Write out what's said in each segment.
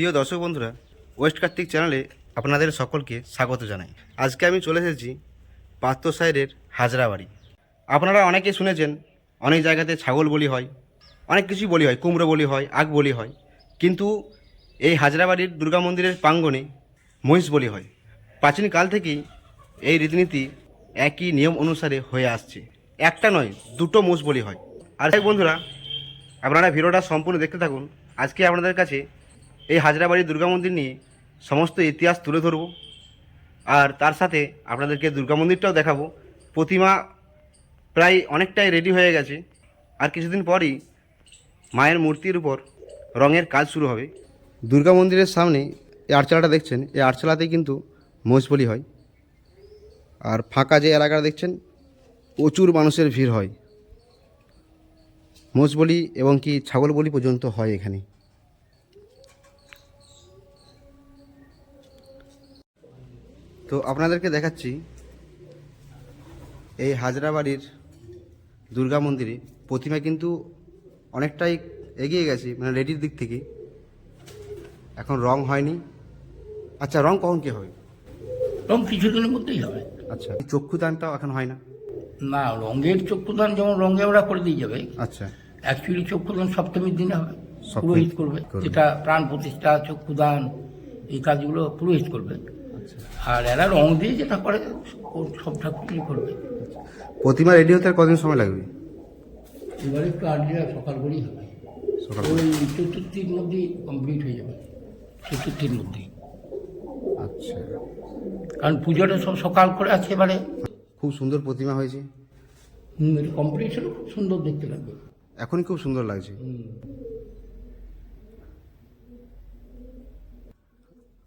প্রিয় দর্শক বন্ধুরা, ওয়েস্ট কার্তিক চ্যানেলে আপনাদের সকলকে স্বাগত জানাই। আজকে আমি চলে এসেছি পাত্র সাইডের হাজরা বাড়ি। আপনারা অনেকে শুনেছেন, অনেক জায়গাতে ছাগল বলি হয়, অনেক কিছুই বলি হয়, কুমড়ো বলি হয়, আগ বলি হয়, কিন্তু এই হাজরাবাড়ির দুর্গা মন্দিরের প্রাঙ্গণে মহিষ বলি হয়। প্রাচীনকাল থেকেই এই রীতিনীতি একই নিয়ম অনুসারে হয়ে আসছে। একটা নয়, দুটো মোষ বলি হয়। আর বন্ধুরা, আপনারা ভিডিওটা সম্পূর্ণ দেখতে থাকুন। আজকে আপনাদের কাছে এই হাজরাবাড়ি দুর্গা মন্দির নিয়ে সমস্ত ইতিহাস তুলে ধরব। আর তার সাথে আপনাদেরকে দুর্গা মন্দিরটাও দেখাবো। প্রতিমা প্রায় অনেকটাই রেডি হয়ে গেছে। আর কিছুদিন পরই মায়ের মূর্তির উপর রঙের কাজ শুরু হবে। দুর্গা মন্দিরের সামনে এই আটচালাটা দেখছেন, এই আটচালাতেই কিন্তু মোষ বলি হয়। আর ফাঁকা যে এলাকাটা দেখছেন, প্রচুর মানুষের ভিড় হয়। মোষ বলি এবং কি ছাগল বলি পর্যন্ত হয় এখানে। তো আপনাদেরকে দেখাচ্ছি এই হাজরাবাড়ির দুর্গা মন্দিরে প্রতিমা কিন্তু অনেকটাই এগিয়ে গেছে মানে রেডির দিক থেকে। এখন রং হয়নি। আচ্ছা রং কখন কি হবে? রং কিছুদিনের মধ্যেই হবে। আচ্ছা চক্ষুদানটাও এখন হয় না? না রঙের চক্ষুদান যেমন রঙে ওরা করে দিয়ে যাবে আচ্ছা। অ্যাকচুয়ালি চক্ষুদান সপ্তমীর দিনে হবে পুরোহিত করবে। যেটা প্রাণ প্রতিষ্ঠা চক্ষুদান এই কাজগুলো পুরোহিত করবে। আর এরা রং দিয়ে যেটা করে ও সব ঠাকুরই করবে। প্রতিমা রেডি হতে আর কদিন সময় লাগবে? এবারে একটু আর্লিয়া সকাল করেই হবে। সকাল ওই চতুর্থীর মধ্যেই কমপ্লিট হয়ে যাবে চতুর্থীর মধ্যেই। আচ্ছা। কারণ পুজোটা সব সকাল করে আছে এবারে। খুব সুন্দর প্রতিমা হয়েছে। কমপ্লিট হলে খুব সুন্দর দেখতে লাগবে। এখনই খুব সুন্দর লাগছে।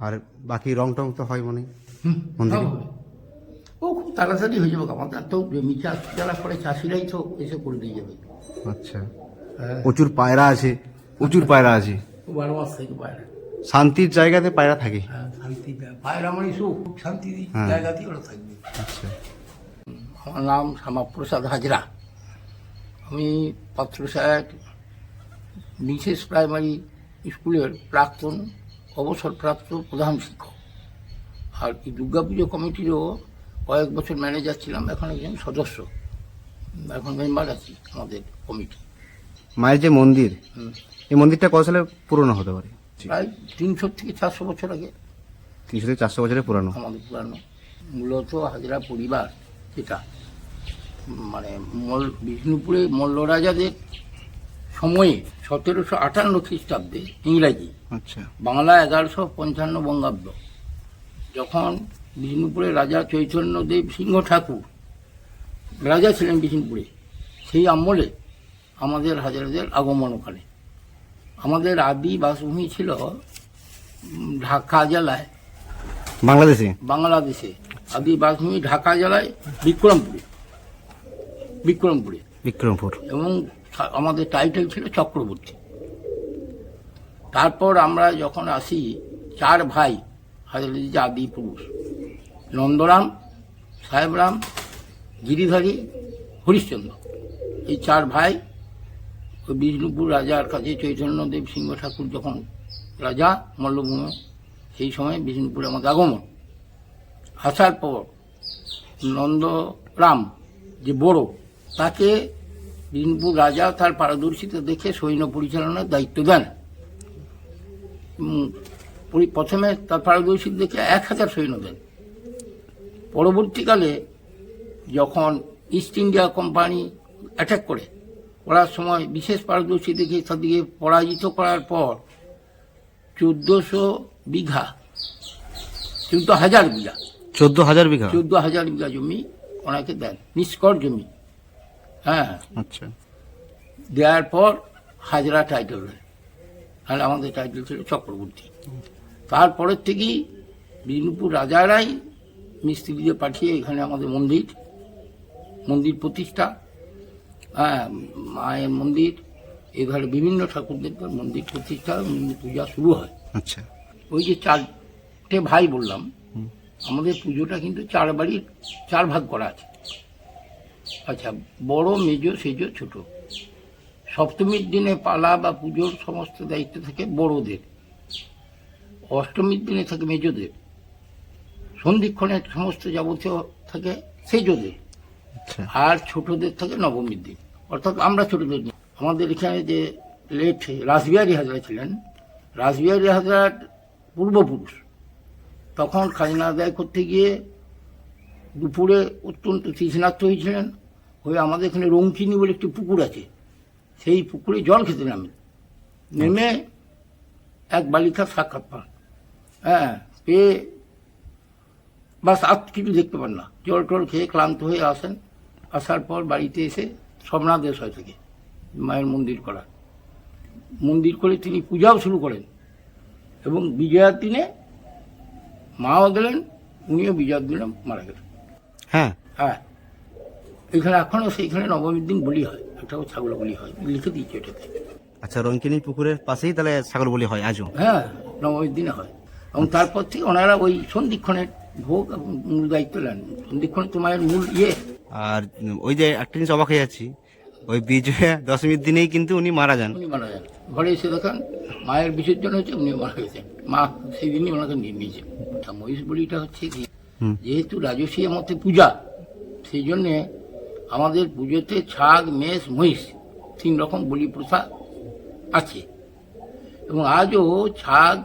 আর বাকি রং টং তো হয় মনে। হুম, মন্দিরে? ও খুব তাড়াতাড়ি হয়ে যাবে আমাদের তো জমি চাষ যারা করে চাষিরাই তো এসে করে দিয়ে যাবে। আচ্ছা। হ্যাঁ। প্রচুর পায়রা আছে প্রচুর পায়রা আছে। বারো মাস থেকে পায়রা। শান্তির জায়গাতে পায়রা থাকে। হ্যাঁ শান্তি পায়রা মানে সুখ খুব শান্তি হ্যাঁ। জায়গাতেই ওরা থাকবে। আচ্ছা। আমার নাম শ্যামাপ্রসাদ হাজরা। আমি পাত্র সাহেব বিশেষ প্রাইমারি স্কুলের প্রাক্তন অবসরপ্রাপ্ত প্রধান শিক্ষক। আর এই দুর্গাপুজো কমিটিরও কয়েক বছর ম্যানেজার ছিলাম এখন একজন সদস্য। এখন মেম্বার আছি আমাদের কমিটি। মায়ের যে মন্দির এই মন্দিরটা কত সালে পুরনো হতে পারে? প্রায় তিনশো থেকে চারশো বছর আগে। তিনশো থেকে চারশো বছরের পুরানো। আমাদের পুরানো। মূলত হাজরা পরিবার যেটা মানে মল বিষ্ণুপুরে মল্ল রাজাদের সময়ে সতেরোশো আটান্ন খ্রিস্টাব্দে ইংরাজি আচ্ছা। বাংলা এগারোশো পঞ্চান্ন বঙ্গাব্দ। যখন বিষ্ণুপুরের রাজা চৈতন্যদেব সিংহ ঠাকুর রাজা ছিলেন বিষ্ণুপুরে সেই আমলে আমাদের হাজারাদের আগমন ওখানে। আমাদের আদি বাসভূমি ছিল ঢাকা জেলায় বাংলাদেশে? বাংলাদেশে। আদি বাসভূমি ঢাকা জেলায় বিক্রমপুরে বিক্রমপুরে। বিক্রমপুর। এবং আমাদের টাইটেল ছিল চক্রবর্তী। তারপর আমরা যখন আসি, চার ভাই হাজারি আদি পুরুষ, নন্দরাম, সাহেবরাম, গিরিধারী, হরিশ্চন্দ্র। এই চার ভাই বিষ্ণুপুর রাজার কাছে চৈতন্যদেব সিংহ ঠাকুর যখন রাজা মল্লভূমে, সেই সময় বিষ্ণুপুরে আমাদের আগমন। আসার পর নন্দরাম যে বড়, তাকে বিষ্ণুপুর রাজা তার পারদর্শিতা দেখে সৈন্য পরিচালনার দায়িত্ব দেন। প্রথমে তার পারদর্শিতা দেখে এক হাজার সৈন্য দেন। পরবর্তীকালে যখন ইস্ট ইন্ডিয়া কোম্পানি অ্যাটাক করে করার সময় বিশেষ পারদর্শী দেখে তাদেরকে পরাজিত করার পর চোদ্দোশো বিঘা চোদ্দ হাজার বিঘা চোদ্দ হাজার বিঘা? চোদ্দ হাজার বিঘা জমি ওনাকে দেন নিষ্কর জমি। হ্যাঁ। আচ্ছা। দেওয়ার পর হাজরা টাইটেল আর আমাদের টাইটেল ছিল চক্রবর্তী। তারপরের থেকেই বিষ্ণুপুর রাজারাই মিস্ত্রিদের পাঠিয়ে এখানে আমাদের মন্দির মন্দির প্রতিষ্ঠা। হ্যাঁ মায়ের মন্দির এখানে বিভিন্ন ঠাকুরদের মন্দির প্রতিষ্ঠা পূজা শুরু হয়। আচ্ছা। ওই যে চারটে ভাই বললাম আমাদের পুজোটা কিন্তু চার বাড়ির চার ভাগ করা আছে। আচ্ছা বড় মেজ সেজ ছোট। সপ্তমীর দিনে পালা বা পুজোর সমস্ত দায়িত্ব থাকে বড়দের। অষ্টমীর দিনে থাকে মেজদের। সন্ধিক্ষণের সমস্ত যাবতীয় থাকে সেজদের। আচ্ছা। আর ছোটদের থাকে নবমীর দিন। অর্থাৎ আমরা ছোটদের আমাদের এখানে যে লেট রাসবিহারী হাজরা ছিলেন রাসবিহারী হাজরার পূর্বপুরুষ। তখন খাজনা আদায় করতে গিয়ে দুপুরে অত্যন্ত তৃষ্ণার্ত হয়েছিলেন। হয়ে আমাদের এখানে রঙ্কিনী বলে একটি পুকুর আছে। সেই পুকুরে জল খেতে নামে। নেমে এক বালিকার সাক্ষাৎ পান। হ্যাঁ পেয়ে বাস আর কিছু দেখতে পান না। জল টল খেয়ে ক্লান্ত হয়ে আসেন। আসার পর বাড়িতে এসে সোমনাথ হয় থেকে, মায়ের মন্দির করা মন্দির করে তিনি পূজাও শুরু করেন এবং বিজয়ার দিনে মাও গেলেন, উনিও বিজয়ার দিনে মারা গেলেন। হ্যাঁ। হ্যাঁ। এখানে এখনও সেইখানে নবমীর দিন বলি হয়। একটাও ছাগল বলি হয়। লিখে দিয়েছে এটাতে আচ্ছা রঙ্কিনী পুকুরের পাশেই তাহলে ছাগল বলি হয় আজও? হ্যাঁ নবমীর দিনে হয়। এবং তারপর থেকে ওনারা ওই সন্ধিক্ষণের ভোগ এবং মূল দায়িত্ব নেন। সন্ধিক্ষণ তো মায়ের মূল ইয়ে। আর ওই যে একটা জিনিস অবাক হয়ে যাচ্ছি। ওই বিজয়া দশমীর দিনেই কিন্তু উনি মারা যান। উনি মারা যান। ঘরে এসে দেখেন মায়ের বিসর্জন হয়েছে উনি মারা গেছেন। মা সেই দিনই ওনাকে নিয়ে নিয়েছেন মহিষ বলিটা হচ্ছে কি। যেহেতু রাজস্বী মতে পূজা, সেই জন্যে আমাদের পুজোতে ছাগ, মেষ, মহিষ তিন রকম বলি প্রথা আছে। এবং আজও ছাগ,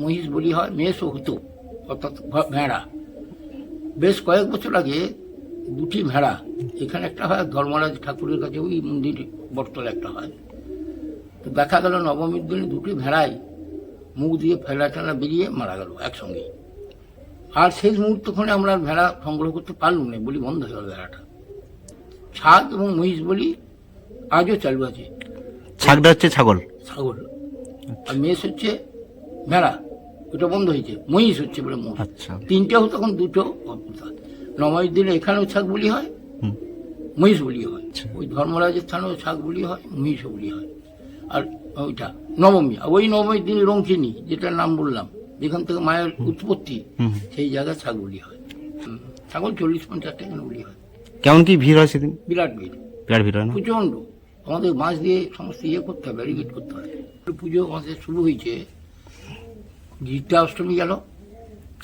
মহিষ বলি হয় মেষও হতো, অর্থাৎ ভেড়া। বেশ কয়েক বছর আগে দুটি ভেড়া, এখানে একটা হয় ধর্মরাজ ঠাকুরের কাছে, ওই মন্দির বটতলে একটা হয়। তো দেখা গেল নবমীর দিনে দুটি ভেড়াই মুখ দিয়ে ফেলা টেলা বেরিয়ে মারা গেল একসঙ্গে। আর শেষ মুহূর্তক্ষণে আমরা ভেড়া সংগ্রহ করতে পারলুম না বলি বন্ধ হয়ে গেল ভেড়াটা। ছাগ এবং মহিষ বলি আজও চালু আছে। ছাগটা হচ্ছে ছাগল? ছাগল। আর মেষ হচ্ছে ভেড়া ওটা বন্ধ হয়েছে মহিষ হচ্ছে বলে মোষ আচ্ছা। তিনটে হতো তখন দুটো নবমীর দিনে এখানেও ছাগ বলি হয় মহিষ বলি হয়। আচ্ছা। ওই ধর্মরাজের স্থানেও ছাগ বলি হয় মহিষও বলি হয়। আর ওইটা নবমী ওই নবমীর দিন রঙ্কিনী যেটার নাম বললাম। যেখান থেকে মায়ের উৎপত্তি। সেই জায়গায় ছাগ বলি হয় ছাগল চল্লিশ পঞ্চাশটা এখানে বলি হয়। কেমন কি ভিড় হয় সেদিন? বিরাট ভিড়। বিরাট ভিড় হয় না? প্রচণ্ড। আমাদের মাছ দিয়ে সমস্ত ইয়ে করতে হবে ব্যারিকেড করতে হয়। পুজো আমাদের শুরু হয়েছে। গীতা অষ্টমী গেল।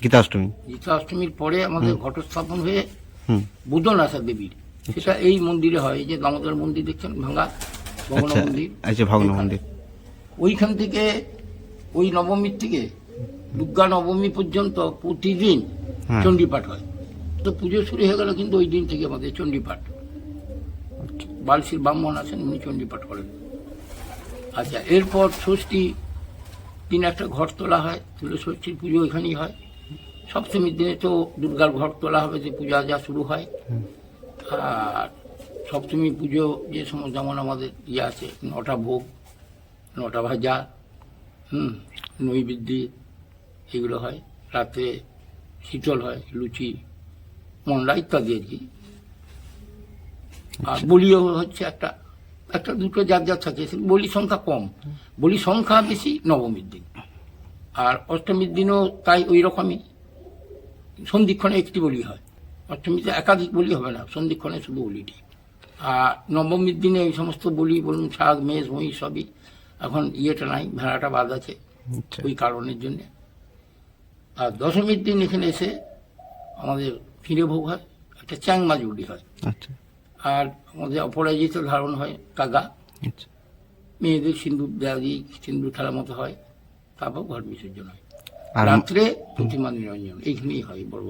গীতা অষ্টমী। গীতা অষ্টমীর পরে আমাদের ঘটস্থাপন হয়ে হুম। বুদ্ধনাথা দেবীর। সেটা এই মন্দিরে হয় যে দামোদর মন্দির দেখছেন ভাঙা ভগনা আচ্ছা মন্দির। আচ্ছা ভগ্ন মন্দির। ওইখান থেকে ওই নবমীর থেকে দুর্গা নবমী পর্যন্ত প্রতিদিন হ্যাঁ। চণ্ডীপাঠ হয়। তো পুজো শুরু হয়ে গেল কিন্তু ওই দিন থেকে আমাদের চণ্ডীপাঠ। বালশির ব্রাহ্মণ আছেন উনি চণ্ডীপাঠ করেন। আচ্ছা এরপর ষষ্ঠী দিন একটা ঘর তোলা হয় তুলে ষষ্ঠীর পুজো এখানেই হয়। সপ্তমীর দিনে তো দুর্গার ঘর তোলা হবে যে পূজা যা শুরু হয়। আর সপ্তমী পুজো যে সময় যেমন আমাদের ইয়ে আছে নটা ভোগ নটা ভাজা হুম নৈবেদ্যি এগুলো হয়। রাতে শীতল হয় লুচি মন্ডা ইত্যাদি আর কি। আর বলিও হচ্ছে একটা একটা দুটো যার যার থাকে বলি সংখ্যা কম। বলি সংখ্যা বেশি নবমীর দিন। আর অষ্টমীর দিনও তাই ওই রকমই। সন্ধিক্ষণে একটি বলি হয়। অষ্টমীতে একাধিক বলি হবে না সন্ধিক্ষণে শুধু বলিটি। আর নবমীর দিনে এই সমস্ত বলি বলুন শাক মেষ মহিষ সবই এখন ইয়েটা নাই ভেড়াটা বাদ আছে। আচ্ছা। ওই কারণের জন্য। আর দশমীর দিন এখানে এসে আমাদের ফিরে ভোগ হয় একটা চ্যাং উডি হয়। আচ্ছা। আর আমাদের অপরাজিত ধারণ হয় কাগা আচ্ছা। মেয়েদের সিন্দুর দেওয়া দিয়ে সিন্দুর খেলার মতো হয় তারপর ঘর বিসর্জন হয়। আর রাত্রে প্রতিমা নিরঞ্জন এইখানেই হয় বড়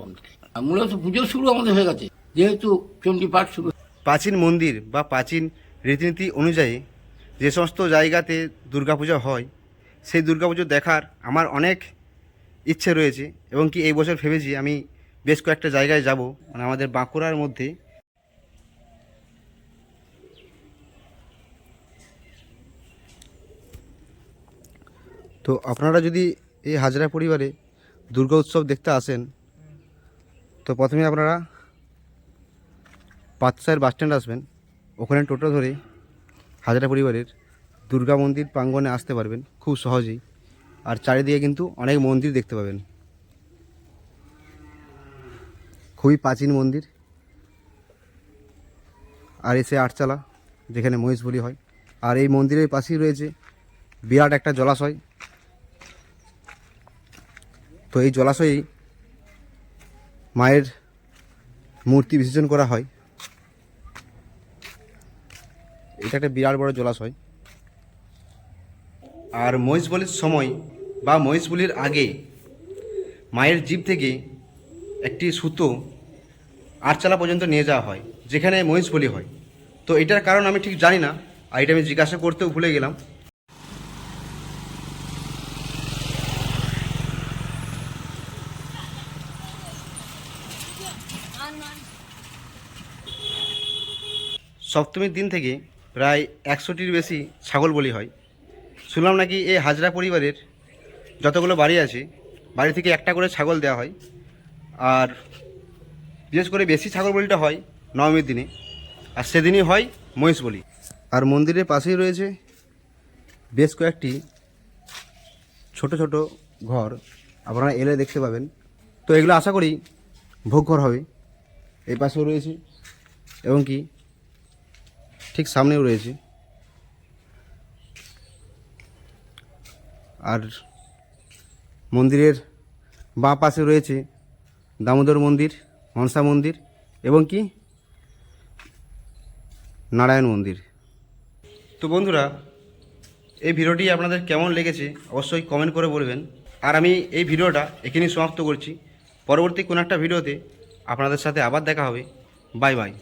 আর মূলত পুজো শুরু আমাদের হয়ে গেছে যেহেতু চণ্ডী পাঠ শুরু। প্রাচীন মন্দির বা প্রাচীন রীতিনীতি অনুযায়ী যে সমস্ত জায়গাতে দুর্গাপূজা হয় সেই দুর্গাপুজো দেখার আমার অনেক ইচ্ছে রয়েছে এবং কি এই বছর ভেবেছি আমি বেশ কয়েকটা জায়গায় যাব মানে আমাদের বাঁকুড়ার মধ্যে। তো আপনারা যদি এই হাজরা পরিবারে দুর্গা উৎসব দেখতে আসেন, তো প্রথমে আপনারা পাঁচসায়ের বাস স্ট্যান্ড আসবেন। ওখানে টোটো ধরে হাজরা পরিবারের দুর্গা মন্দির প্রাঙ্গণে আসতে পারবেন, খুব সহজেই। আর চারিদিকে কিন্তু অনেক মন্দির দেখতে পাবেন। খুবই প্রাচীন মন্দির। আর এসে আটচালা, যেখানে মহিষ বলি হয়। আর এই মন্দিরের পাশেই রয়েছে বিরাট একটা জলাশয়। তো এই জলাশয়েই মায়ের মূর্তি বিসর্জন করা হয়। এটা একটা বিরাট বড় জলাশয়। আর মহিষ বলির সময় বা মহিষ বলির আগে মায়ের জীব থেকে একটি সুতো আটচালা পর্যন্ত নিয়ে যাওয়া হয়, যেখানে মহিষ বলি হয়। তো এটার কারণ আমি ঠিক জানি না, আর এটা আমি জিজ্ঞাসা করতেও ভুলে গেলাম। সপ্তমীর দিন থেকে প্রায় একশোটির বেশি ছাগল বলি হয়। শুনলাম নাকি এই হাজরা পরিবারের যতগুলো বাড়ি আছে, বাড়ি থেকে একটা করে ছাগল দেওয়া হয়। আর বিশেষ করে বেশি ছাগল বলিটা হয় নবমীর দিনে, আর সেদিনই হয় মহিষ বলি। আর মন্দিরের পাশেই রয়েছে বেশ কয়েকটি ছোট ছোট ঘর, আপনারা এলে দেখতে পাবেন। তো এগুলো আশা করি ভোগ ঘর হবে। এই পাশেও রয়েছে এবং কি ঠিক সামনেও রয়েছে। আর মন্দিরের বাঁ পাশে রয়েছে দামোদর মন্দির, মনসা মন্দির এবং কি? নারায়ণ মন্দির। তো বন্ধুরা, এই ভিডিওটি আপনাদের কেমন লেগেছে অবশ্যই কমেন্ট করে বলবেন। আর আমি এই ভিডিওটা এখানেই সমাপ্ত করছি। পরবর্তী কোনো একটা ভিডিওতে আপনাদের সাথে আবার দেখা হবে। Bye bye.